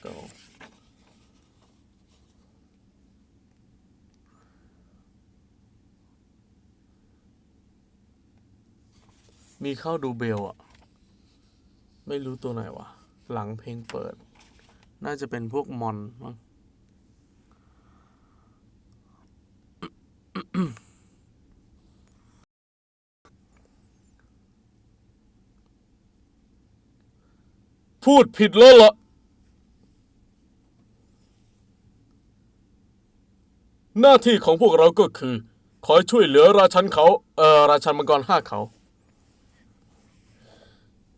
เก่ามีเข้าดูเบลอะไม่รู้ตัวไหนวะ หลังเพลงเปิด น่าจะเป็นพวกมอนมั้งพูดผิดแล้วเหรอ หน้าที่ของพวกเราก็คือ คอยช่วยเหลือราชันเขาเอ่อราชันมังกรห้าเขา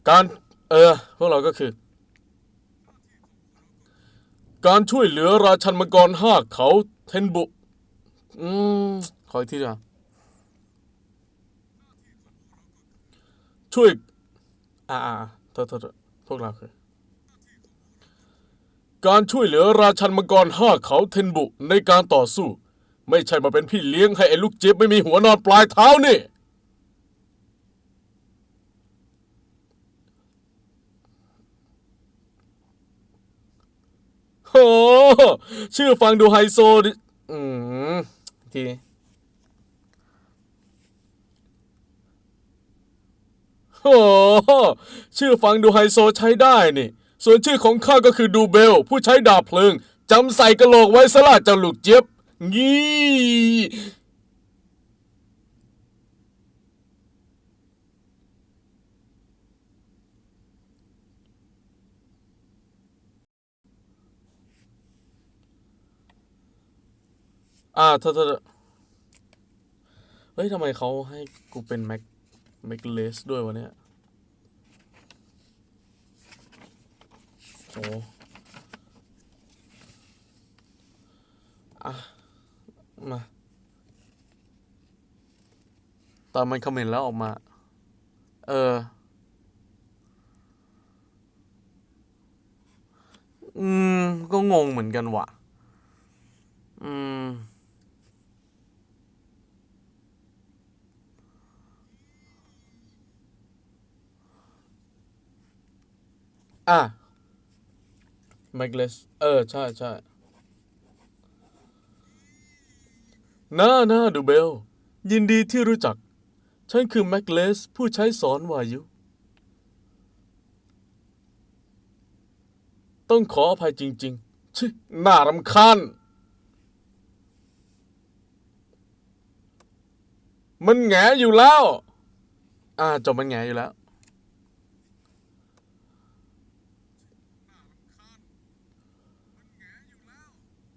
การเออพวกเราก็คือ การช่วยเหลือราชันมังกรห้าเขาเทนบุ อืมขออีกทีดีกว่าช่วย อ่าอ่าโทษโทษโทษพวกเราคือ การช่วยเหลือราชันมังกรห้าเขาเทนบุในการต่อสู้ ไม่ใช่มาเป็นพี่เลี้ยงให้ไอ้ลูกเจี๊ยบไม่มีหัวนอนปลายเท้านี่ โอ้ชื่อฟังดูไฮโซดิอืมทีโอ้ชื่อฟังดูไฮโซใช้ได้นี่ ส่วนชื่อของข้าก็คือดูเบล ผู้ใช้ดาบเพลิงจำใส่กระโหลกไว้สละเจ้าลูกเจี๊ยบ งี้อ่าเธอเธอเฮ้ยทำไมเขาให้กูเป็นแม็กแม็กเลสด้วยวะเนี่ย โอ้อะ มาตอนมันคอมเมนต์แล้วออกมา เออ อืม ก็งงเหมือนกันว่ะ อืม อะแม็กเลส เออ ใช่ใช่ น่าน่าดูเบล ยินดีที่รู้จัก ฉันคือแม็กเลส ผู้ใช้สอนวายุ ต้องขออภัยจริง ๆ ชิน่ารำคาญ มันแงอยู่แล้ว อ่าจบมันแงอยู่แล้ว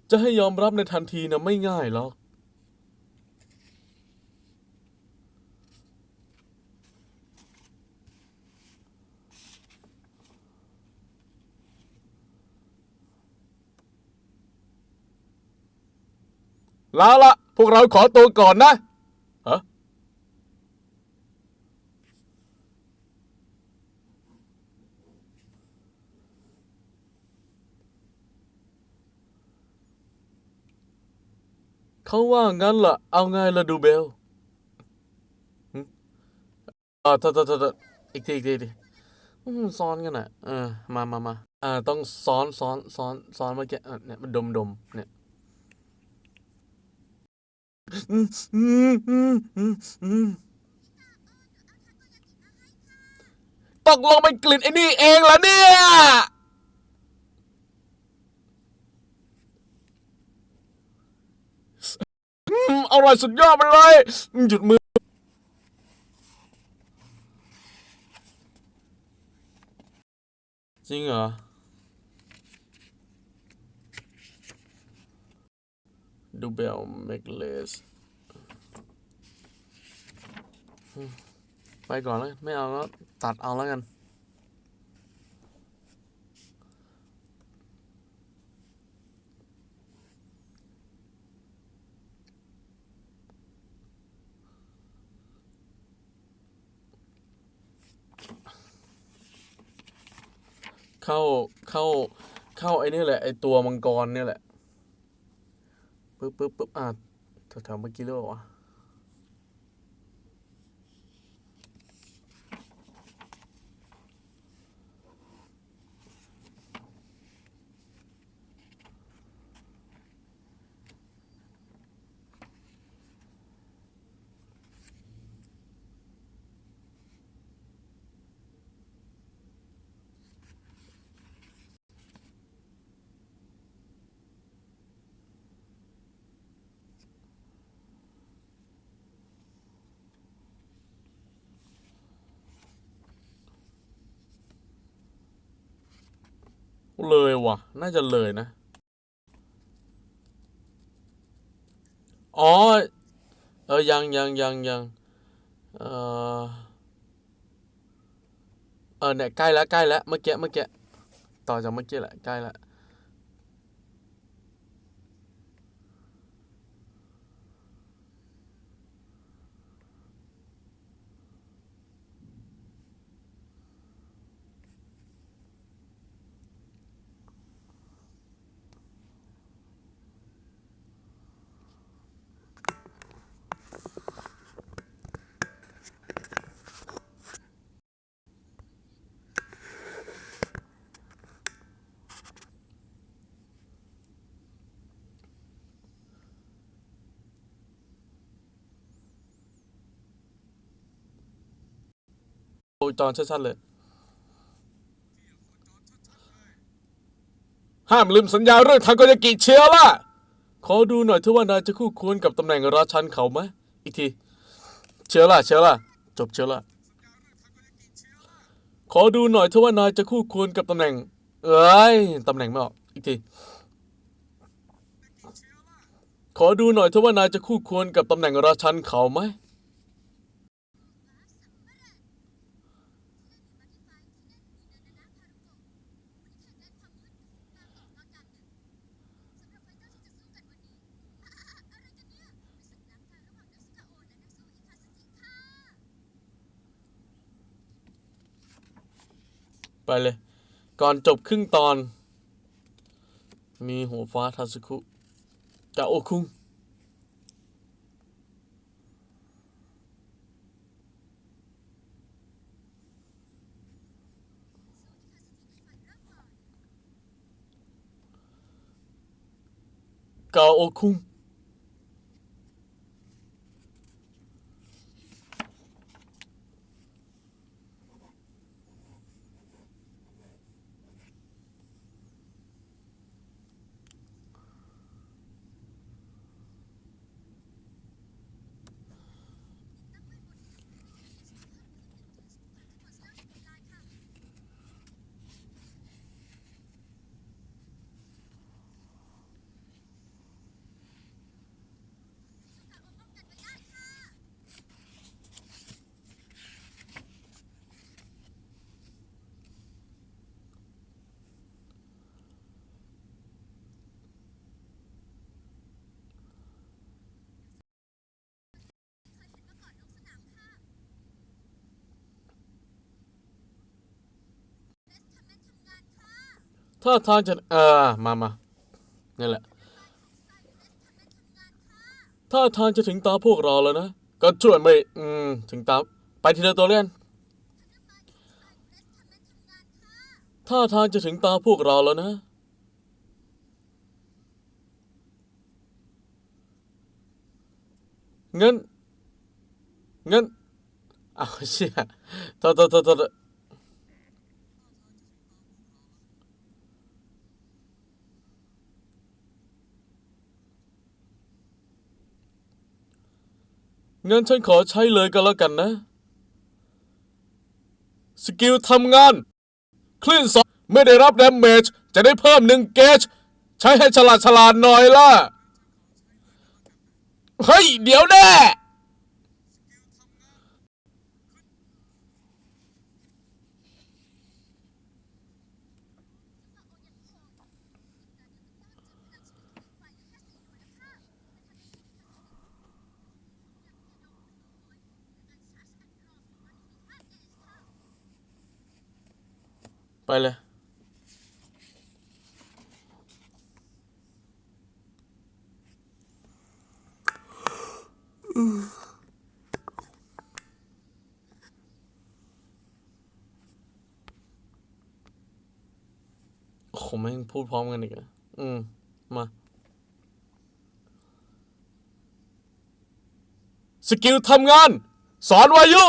จะให้ยอมรับในทันทีนะไม่ง่ายหรอก ลาละพวกเราขอตัวก่อนนะฮะเขาว่างั้นล่ะ เอาไงล่ะดูเบลอ่าเธอเธอเธออีกทีอีกทีดิซ้อนกันอะเออมามามาอ่าต้องซ้อนซ้อนซ้อนซ้อนเมื่อกี้เนี่ยมันดมดมเนี่ย อืมอืมอืมอืมอืม ตกลงเป็นกลิ่นไอ้นี่เองเหรอเนี่ย อร่อยสุดยอดไปเลย หยุดมือจริงเหรอ ดูเบลเมกเลสไปก่อนเลยไม่เอาแล้วตัดเอาแล้วกัน เข้าเข้าเข้าไอ้นี่แหละ ไอ้ตัวมังกรเนี่ยแหละ ปึ๊บปึ๊บปึ๊บอ่าแถวๆเมื่อกี้หรือเปล่าวะ เลยว่ะน่าจะเลยนะ อ๋อ เออ ยังยังยังยังเออเออเนี่ยใกล้แล้วใกล้แล้วเมื่อกี้เมื่อกี้ต่อจากเมื่อกี้แหละใกล้แล้ว ยจอนชัดๆเลย ห้ามลืมสัญญาเรื่องทาโกยากิเชียวล่ะ ขอดูหน่อยเถอะว่านายจะคู่ควรกับตำแหน่งราชันเขาไหมอีกที เชียวล่ะเชียวล่ะ จบเชียวล่ะ ขอดูหน่อยเถอะว่านายจะคู่ควรกับตำแหน่ง เอ้ยตำแหน่งไม่ออกอีกทีขอดูหน่อยเถอะว่านายจะคู่ควรกับตำแหน่งราชันเขาไหม ไปเลย ก่อนจบครึ่งตอน มีหัวฟ้าทาสึคุกาโอคุงกาโอคุง ถ้าทางจะเออมามานี่แหละถ้าทางจะถึงตาพวกเราแล้วนะ ก็ช่วยไม่ อืม ถึงตา ไปทีละตัวเล่นถ้าทางจะถึงตาพวกเราแล้วนะเงินเงินอ้าวเชี่ยโทษโทษโทษ งั้นฉันขอใช้เลยก็แล้วกันนะ สกิลทำงาน คลื่นสองไม่ได้รับดาเมจจะได้เพิ่มหนึ่งเกจใช้ให้ฉลาดฉลาดหน่อยล่ะ เฮ้ย เดี๋ยวแน่ ไปเลย โอ้โหแม่งพูดพร้อมกันอีกอะอืม มา สกิลทำงาน สอนวายุ